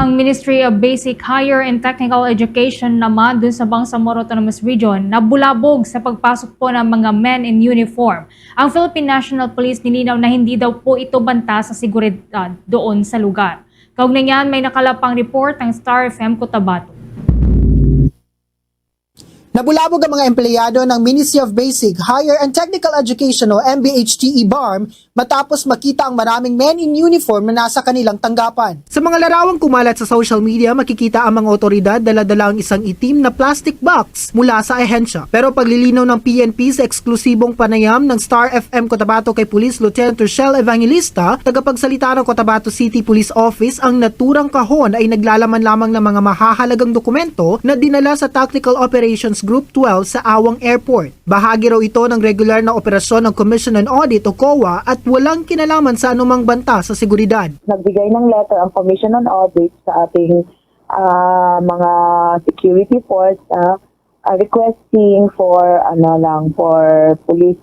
Ang Ministry of Basic, Higher and Technical Education naman dun sa Bangsamoro Autonomous Region na bulabog sa pagpasok po ng mga men in uniform. Ang Philippine National Police nilinaw na hindi daw po ito banta sa seguridad doon sa lugar. Kaugnay niyan, may nakalapang report ng Star FM Cotabato. Nabulabog ang mga empleyado ng Ministry of Basic, Higher and Technical Education o MBHTE BARM matapos makita ang maraming men in uniform na nasa kanilang tanggapan. Sa mga larawang kumalat sa social media, makikita ang mga otoridad dala-dala ang isang itim na plastic box mula sa ehensya. Pero paglilinaw ng PNP sa eksklusibong panayam ng Star FM Cotabato kay Police Lieutenant Rochelle Evangelista, tagapagsalita ng Cotabato City Police Office, ang naturang kahon ay naglalaman lamang ng mga mahahalagang dokumento na dinala sa Tactical Operations Group 12 sa Awang Airport. Bahagi raw ito ng regular na operasyon ng Commission on Audit o COA at walang kinalaman sa anumang banta sa seguridad. nagbigay ng letter ang Commission on Audit sa ating ah, mga security force ah, requesting for ano lang for police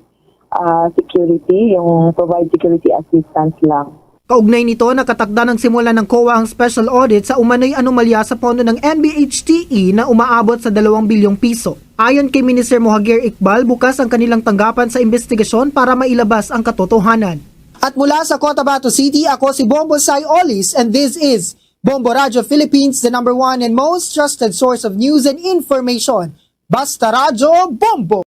ah, security yung provide security assistance lang. Kaugnay nito, nakatakda ng simula ng COA ang special audit sa umano'y anomalya sa pondo ng MBHTE E na umaabot sa 2 bilyong piso. Ayon kay Minister Mohagir Iqbal, bukas ang kanilang tanggapan sa investigasyon para mailabas ang katotohanan. At mula sa Cotabato City, ako si Bombo Sai Olis and this is Bombo Radio Philippines, the number one and most trusted source of news and information. Basta Radio Bombo!